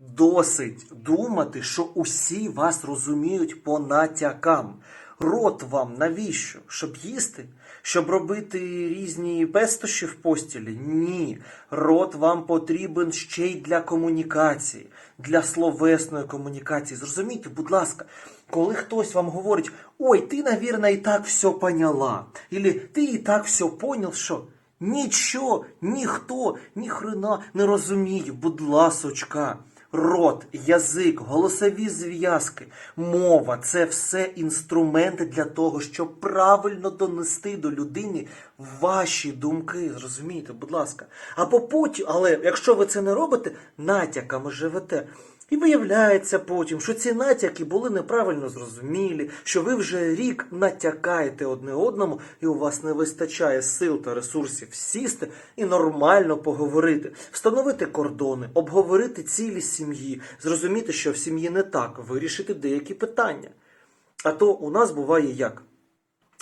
Досить думати, що усі вас розуміють по натякам. Рот вам навіщо? Щоб їсти? Щоб робити різні пестощі в постілі? Ні. Рот вам потрібен ще й для комунікації, для словесної комунікації. Зрозумійте, будь ласка, коли хтось вам говорить, ой, ти, навірно, і так все поняла, Ілі ти і так все понял, що нічого, ніхто, ні хрена не розуміє, будь ласочка. Рот, язик, голосові зв'язки, мова це все інструменти для того, щоб правильно донести до людини ваші думки. Зрозумієте, будь ласка. А по путі, але якщо ви це не робите, натяками живете. І виявляється потім, що ці натяки були неправильно зрозумілі, що ви вже рік натякаєте одне одному, і у вас не вистачає сил та ресурсів сісти і нормально поговорити, встановити кордони, обговорити цілі сім'ї, зрозуміти, що в сім'ї не так, вирішити деякі питання. А то у нас буває як?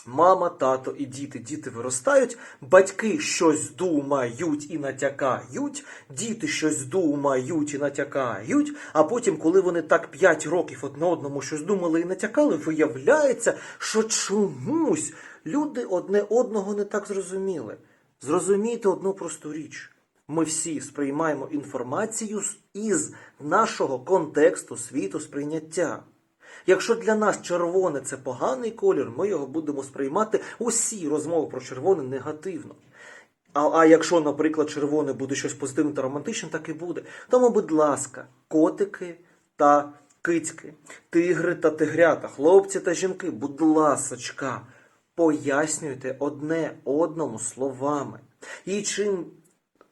Мама, тато і діти. Діти виростають, батьки щось думають і натякають, діти щось думають і натякають, а потім, коли вони так 5 років одне одному щось думали і натякали, виявляється, що чомусь люди одне одного не так зрозуміли. Зрозумійте одну просту річ. Ми всі сприймаємо інформацію із нашого контексту світу сприйняття. Якщо для нас червоне це поганий колір, ми його будемо сприймати усі розмови про червоне негативно. А, а якщо, наприклад, червоне буде щось позитивне та романтичне, так і буде. Тому, будь ласка, котики та кицьки, тигри та тигрята, хлопці та жінки, будь ласочка, пояснюйте одне одному словами. І чим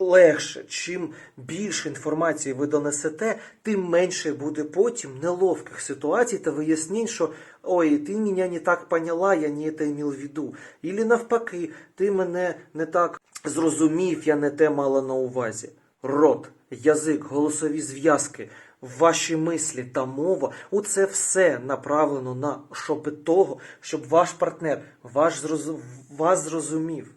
легше, чим більше інформації ви донесете, тим менше буде потім неловких ситуацій та вияснень, що ой, ти мене не так поняла, я не це имел в виду. Ілі навпаки, ти мене не так зрозумів, я не те мала на увазі. Рот, язик, голосові зв'язки, ваші мислі та мова у це все направлено на щоб того, щоб ваш партнер ваш зроз... вас зрозумів.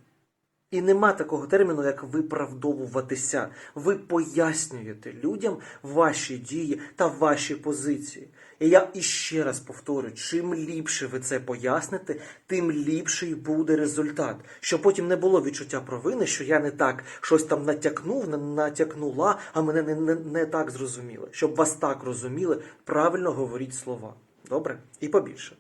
І нема такого терміну, як виправдовуватися. Ви пояснюєте людям ваші дії та ваші позиції. І я іще раз повторю: чим ліпше ви це поясните, тим ліпший буде результат. Щоб потім не було відчуття провини, що я не так щось там натякнув, не натякнула, а мене не, не, не так зрозуміли. Щоб вас так розуміли, правильно говоріть слова. Добре? І побільше.